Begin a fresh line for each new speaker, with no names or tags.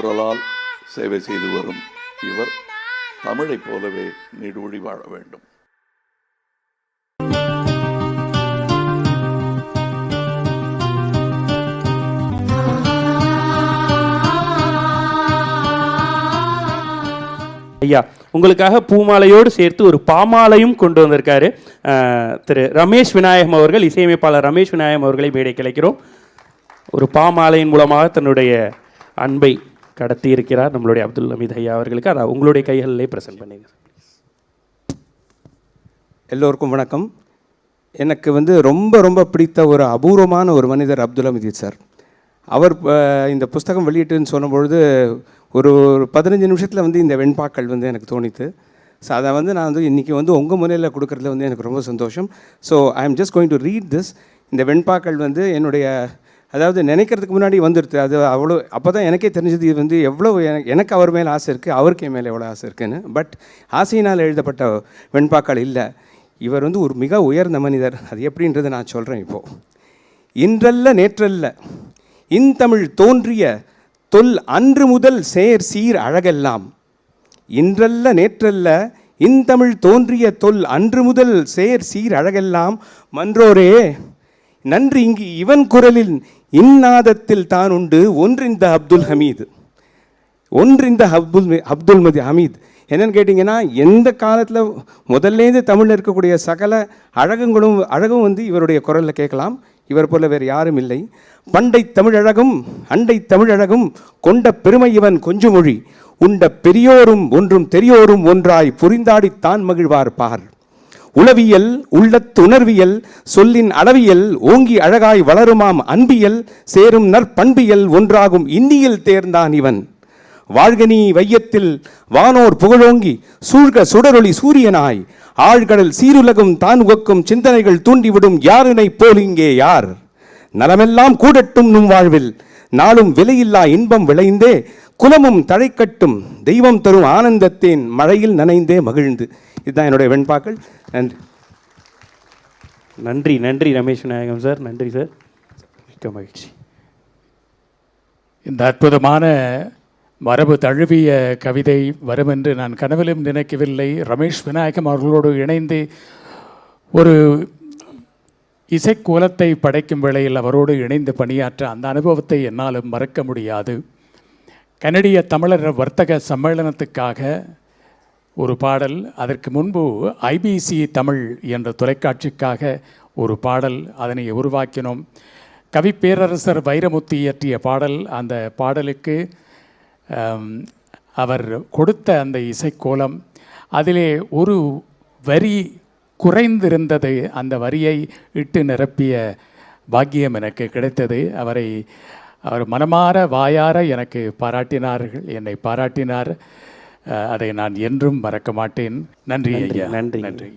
குரலால் சேவை செய்து வரும் இவர் தமிழைப் போலவே நீடூழி வாழ வேண்டும்.
ஐயா உங்களுக்காக பூமாலையோடு சேர்த்து ஒரு பாமாலையும் கொண்டு வந்திருக்காரு அஹ், திரு ரமேஷ் விநாயகம் அவர்கள் இசையமைப்பாளர் ரமேஷ் விநாயகம் அவர்களை மேடை கிடைக்கிறோம் ஒரு பாமாலையின் மூலமாக தன்னுடைய அன்பை கடத்தி இருக்கிறார் நம்மளுடைய அப்துல் ஹமீத் ஐயா அவர்களுக்கு. அதை உங்களுடைய கைகளிலே ப்ரெசென்ட் பண்ணுங்க.
எல்லோருக்கும் வணக்கம். எனக்கு வந்து ரொம்ப ரொம்ப பிடித்த ஒரு அபூர்வமான ஒரு மனிதர் அப்துல் ஹமீத் சார். அவர் இந்த புஸ்தகம் வெளியிட்டுன்னு சொன்னபொழுது ஒரு ஒரு பதினஞ்சு நிமிஷத்தில் வந்து இந்த வெண்பாக்கள் வந்து எனக்கு தோணித்து ஸோ அதை வந்து நான் வந்து இன்றைக்கி வந்து உங்கள் முறையில் கொடுக்குறதுல வந்து எனக்கு ரொம்ப சந்தோஷம். So I am just going to read this இந்த வெண்பாக்கள் வந்து என்னுடைய அதாவது நினைக்கிறதுக்கு முன்னாடி வந்துடுது அது அவ்வளோ அப்போ தான் எனக்கே தெரிஞ்சது இது வந்து எவ்வளோ எனக்கு அவர் மேலே ஆசை இருக்குது அவருக்கு என் மேலே எவ்வளோ ஆசை இருக்குன்னு. பட் ஆசையினால் எழுதப்பட்ட வெண்பாக்கள் இல்லை. இவர் வந்து ஒரு மிக உயர்ந்த மனிதர். அது எப்படின்றத நான் சொல்கிறேன் இப்போது இன்றல்ல நேற்றல்ல. இன்தமிழ் தோன்றிய தொல் அன்று முதல் சேர் சீர் அழகெல்லாம். இன்றல்ல நேற்றல்ல. இன்தமிழ் தோன்றிய தொல் அன்று முதல் சேர் சீர் அழகெல்லாம். மன்றோரே நன்றி இங்கு இவன் குரலில் இந்நாதத்தில் தான் உண்டு. ஒன்றிந்த அப்துல் ஹமீது. ஒன்றிந்த அப்துல் அப்துல் மதி ஹமீத். என்னன்னு கேட்டிங்கன்னா எந்த காலத்தில் முதல்லேருந்து தமிழில் இருக்கக்கூடிய சகல அழகுங்களும் அழகும் வந்து இவருடைய குரலில் கேட்கலாம். இவர் போல வேறு யாரும் இல்லை. பண்டை தமிழழகும் அண்டை தமிழழகும் கொண்ட பெருமை இவன் கொஞ்சமொழி. உண்ட பெரியோரும் ஒன்றும் தெரியோரும் ஒன்றாய் புரிந்தாடித்தான் மகிழ்வார் பார். உளவியல் உள்ளத்து உணர்வியல் சொல்லின் அளவியல் ஓங்கி அழகாய் வளருமாம் அன்பியல் சேரும் நற்பண்பியல் ஒன்றாகும் இன்னியில் தேர்ந்தான் இவன். வாழ்கனி வையத்தில் வானோர் புகழோங்கி சூழ்க சுடரொளி சூரியனாய். ஆழ்கடல் சீருலகும் தான் உகக்கும் சிந்தனைகள் தூண்டிவிடும் யாரினை போல் இங்கே யார்? நலமெல்லாம் கூடட்டும் நும் வாழ்வில். நாளும் விலையில்லா இன்பம் விளைந்தே குலமும் தழைக்கட்டும் தெய்வம் தரும் ஆனந்தத்தேன் மழையில் நனைந்தே மகிழ்ந்து. இதுதான் என்னுடைய வெண்பாக்கள். நன்றி.
நன்றி நன்றி ரமேஷ் விநாயகம் சார். நன்றி சார். மிக்க மகிழ்ச்சி.
இந்த அற்புதமான மரபு தழுவிய கவிதை வரும் என்று நான் கனவிலும் நினைக்கவில்லை. ரமேஷ் விநாயகம் அவர்களோடு இணைந்து ஒரு இசைக்கோலத்தை படைக்கும் வேளையில் அவரோடு இணைந்து பணியாற்ற அந்த அனுபவத்தை என்னாலும் மறக்க முடியாது. கனடிய தமிழர் வர்த்தக சம்மேளனத்துக்காக ஒரு பாடல் அதற்கு முன்பு ஐபிசி தமிழ் என்ற தொலைக்காட்சிக்காக ஒரு பாடல் அதனை உருவாக்கினோம். கவி பேரரசர் வைரமுத்து இயற்றிய பாடல் அந்த பாடலுக்கு அவர் கொடுத்த அந்த இசைக்கோலம் அதிலே ஒரு வரி குறைந்திருந்தது. அந்த வரியை இட்டு நிரப்பிய பாக்கியம் எனக்கு கிடைத்தது. அவரை அவர் மனமார வாயார எனக்கு பாராட்டினார்கள். என்னை பாராட்டினார். அதை நான் என்றும் மறக்க மாட்டேன். நன்றி ஐயா.
நன்றி.
நன்றி.